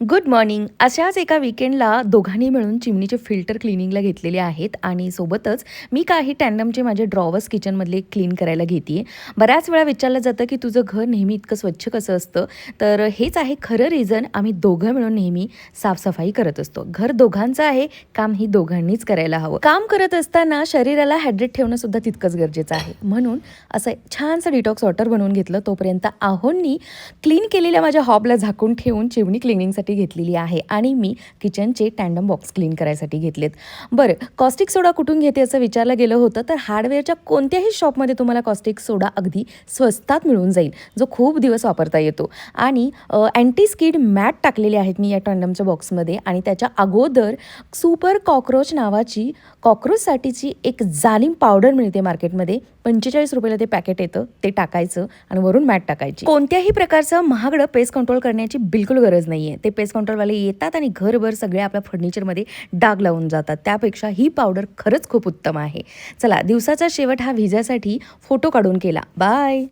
Good morning अशाच एका विकेंडला दोघांनी मिळून चिमणीचे फिल्टर क्लिनिंगला घेतलेले आहेत आणि सोबतच मी काही टँडमचे माझे ड्रॉवर्स किचनमधले क्लीन करायला घेते बऱ्याच वेळा विचारलं जातं की तुझं घर नेहमी इतकं स्वच्छ कसं असतं? तर हेच आहे खरं रिझन आम्ही दोघं मिळून नेहमी साफसफाई करत असतो. घर दोघांचं आहे काम ही दोघांनीच करायला हवं. काम करत असताना शरीराला हायड्रेट ठेवणं सुद्धा तितकंच गरजेचं आहे. म्हणून असं छानसं डिटॉक्स वॉटर बनवून घेतलं. तोपर्यंत आहोंनी क्लीन केलेल्या माझ्या हॉबला झाकून ठेवून चिमणी क्लिनिंगसाठी घेतलेली आहे आणि मी किचनचे टँडम बॉक्स क्लीन करायसाठी घेतलेत. बरं कॉस्टिक सोडा कुठून घेते असं विचारलं गेलं होतं तर हार्डवेअरच्या कोणत्याही शॉपमध्ये तुम्हाला कॉस्टिक सोडा अगदी स्वस्तात मिळून जाईल जो खूप दिवस वापरता येतो. आणि अँटी स्किड मॅट टाकलेले आहेत मी या टँडमच्या बॉक्समध्ये आणि त्याच्या अगोदर सुपर कॉक्रोच नावाची कॉक्रोचसाठीची एक जालिम पावडर मिळते मार्केटमध्ये पंचेचाळीस रुपयाला ते पॅकेट येतं ते टाकायचं आणि वरून मॅट टाकायची. कोणत्याही प्रकारचं महागडं पेस्ट कंट्रोल करण्याची बिलकुल गरज नाही आहे ते पेस्ट कंट्रोलवाले येतात आणि घरभर सगळ्या आपल्या फर्निचरमध्ये डाग लावून जातात. त्यापेक्षा ही पावडर खरंच खूप उत्तम आहे. चला दिवसाचा शेवट हा व्हिजासाठी फोटो काढून केला. बाय